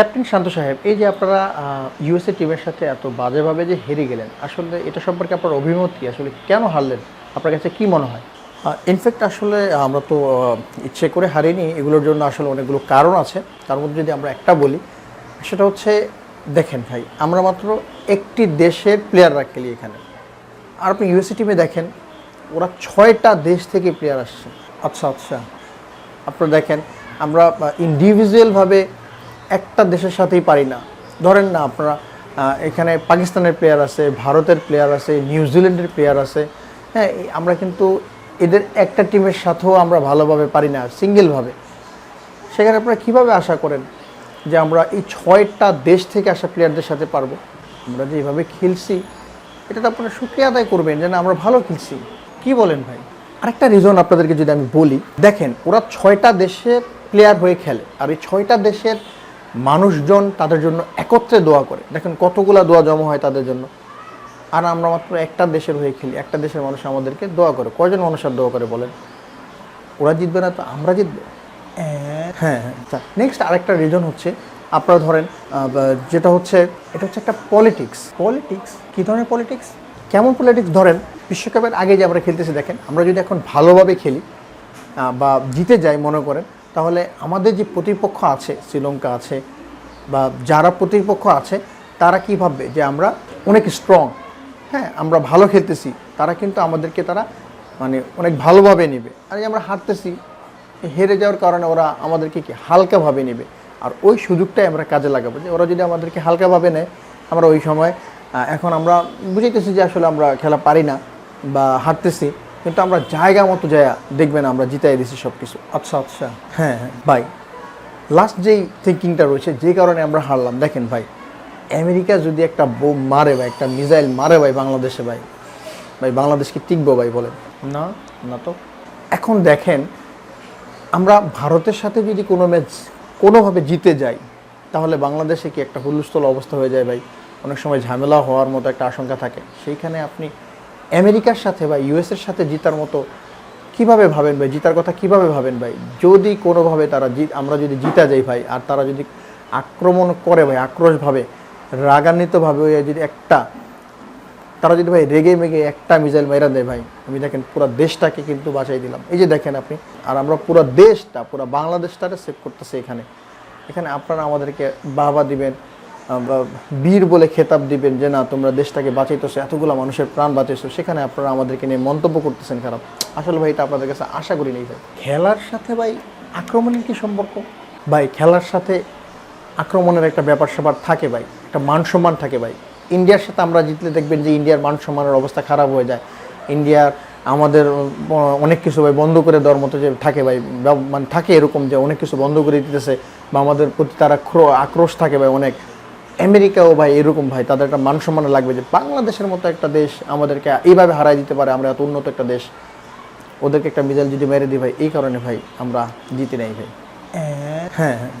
Captain শান্ত সাহেব, এই যে আপনারা ইউএসএ টিমের সাথে এত বাজেভাবে যে হেরে গেলেন, আসলে এটা সম্পর্কে আপনার অভিমত কি? আসলে কেন হারলেন? আপনার কাছে কি মনে হয়? ইনফ্যাক্ট আসলে আমরা তো ইচ্ছে করে হারিনি, এগুলোর জন্য আসলে অনেকগুলো কারণ আছে। তার মধ্যে যদি আমরা একটা বলি, সেটা হচ্ছে, দেখেন ভাই, আমরা মাত্র একটি দেশের প্লেয়াররা খেলি এখানে। আর আপনি ইউএসএ টিমে দেখেন, ওরা ছয়টা দেশ থেকে প্লেয়ার আসছে। আচ্ছা আচ্ছা। আপনারা দেখেন, আমরা ইন্ডিভিজুয়ালভাবে একটা দেশের সাথেই পারি না। ধরেন না আপনারা এখানে পাকিস্তানের প্লেয়ার আছে, ভারতের প্লেয়ার আছে নিউজিল্যান্ডের প্লেয়ার আছে হ্যাঁ আমরা কিন্তু এদের একটা টিমের সাথেও আমরা ভালোভাবে পারি না সিঙ্গেলভাবে সেখানে আপনারা কীভাবে আশা করেন যে আমরা এই ছয়টা দেশ থেকে আসা প্লেয়ারদের সাথে পারব? আমরা যেভাবে খেলছি, এটা তো আপনারা সুক্রিয়া আদায় করবেন যে না, আমরা ভালো খেলছি। কি বলেন ভাই? আরেকটা রিজন আপনাদেরকে যদি আমি বলি, দেখেন, ওরা ছয়টা দেশের প্লেয়ার হয়ে খেলে, আর এই ছয়টা দেশের মানুষজন তাদের জন্য একত্রে দোয়া করে। দেখেন কতগুলা দোয়া জমা হয় তাদের জন্য। আর আমরা মাত্র একটা দেশের হয়ে খেলি একটা দেশের মানুষ আমাদেরকে দোয়া করে। কয়জন মানুষ আর দোয়া করে বলেন? ওরা জিতবে না তো আমরা জিতবো? হ্যাঁ হ্যাঁ। নেক্সট আরেকটা রিজন হচ্ছে আপনারা ধরেন যেটা হচ্ছে এটা হচ্ছে একটা পলিটিক্স পলিটিক্স কী ধরনের পলিটিক্স কেমন পলিটিক্স ধরেন বিশ্বকাপের আগে যে আমরা খেলতেছি দেখেন আমরা যদি এখন ভালোভাবে খেলি বা জিতে যাই মনে করেন তাহলে আমাদের যে প্রতিপক্ষ আছে, শ্রীলঙ্কা আছে, বা যারা প্রতিপক্ষ আছে, তারা কি ভাববে যে আমরা অনেক স্ট্রং হ্যাঁ আমরা ভালো খেলতেছি। তারা কিন্তু আমাদেরকে তারা মানে অনেক ভালোভাবে নেবে। আর এই আমরা হারতেছি হেরে যাওয়ার কারণে ওরা আমাদেরকে কি হালকাভাবে নেবে? আর ওই সুযোগটাই আমরা কাজে লাগাবো যে ওরা যদি আমাদেরকে হালকাভাবে নেয়, আমরা ওই সময় এখন আমরা বুঝাইতেছি যে আসলে আমরা খেলা পারি না বা হারতেছি। কিন্তু আমরা জায়গা মতো জায়গা দেখবেন আমরা জিতাই দিছি সব কিছু আচ্ছা আচ্ছা। হ্যাঁ হ্যাঁ। ভাই লাস্ট যেই থিঙ্কিংটা রয়েছে যে কারণে আমরা হারলাম দেখেন ভাই আমেরিকা যদি একটা বোম মারে ভাই একটা মিসাইল মারে ভাই বাংলাদেশে ভাই ভাই বাংলাদেশকে টিকবো ভাই বলেন। না না তো। এখন দেখেন আমরা ভারতের সাথে যদি কোনো ম্যাচ কোনোভাবে জিতে যাই তাহলে বাংলাদেশে কি একটা হুলস্থল অবস্থা হয়ে যায় ভাই? অনেক সময় ঝামেলা হওয়ার মতো একটা আশঙ্কা থাকে। সেইখানে আপনি আমেরিকার সাথে বা ইউএসের সাথে জিতার মতো কীভাবে ভাবেন ভাই? জিতার কথা কীভাবে ভাবেন ভাই? যদি কোনোভাবে তারা জিত আমরা যদি জিতা যাই ভাই, আর তারা যদি আক্রমণ করে ভাই, আক্রোশভাবে, রাগান্বিতভাবে যদি একটা, তারা যদি ভাই রেগে মেগে একটা মিসাইল মেরা দেয় ভাই, আমি দেখেন পুরো দেশটাকে কিন্তু বাঁচাই দিলাম। এই যে দেখেন আপনি, আর আমরা পুরো দেশটা, পুরো বাংলাদেশটাকে সেভ করতেছি এখানে। এখানে আপনারা আমাদেরকে বাবা দিবেন বীর বলে খেতাব দিবেন যে না তোমরা দেশটাকে বাঁচাইতেছো এতগুলো মানুষের প্রাণ বাঁচাইছো। সেখানে আপনারা আমাদেরকে নিয়ে মন্তব্য করতেছেন খারাপ। আসলে ভাই এটা আপনাদের কাছে আশা করি নেই ভাই। খেলার সাথে ভাই আক্রমণের কি সম্পর্ক? ভাই খেলার সাথে আক্রমণের একটা ব্যাপার স্যাপার থাকে ভাই একটা মান সম্মান থাকে ভাই। ইন্ডিয়ার সাথে আমরা জিতলে দেখবেন যে ইন্ডিয়ার মান সম্মানের অবস্থা খারাপ হয়ে যায়। ইন্ডিয়ার আমাদের অনেক কিছু ভাই বন্ধ করে দেওয়ার মতো যে থাকে ভাই মানে থাকে এরকম যে অনেক কিছু বন্ধ করে দিতেছে বা আমাদের প্রতি তারা আক্রোশ থাকে ভাই অনেক। আমেরিকাও ভাই এরকম ভাই তাদের একটা মান সম্মান লাগবে যে বাংলাদেশের মতো একটা দেশ আমাদেরকে এইভাবে হারাই দিতে পারে আমরা এত উন্নত একটা দেশ। ওদেরকে একটা মিজাইল যদি মেরে দিই ভাই এই কারণে ভাই আমরা জিতে নেই ভাই। হ্যাঁ হ্যাঁ।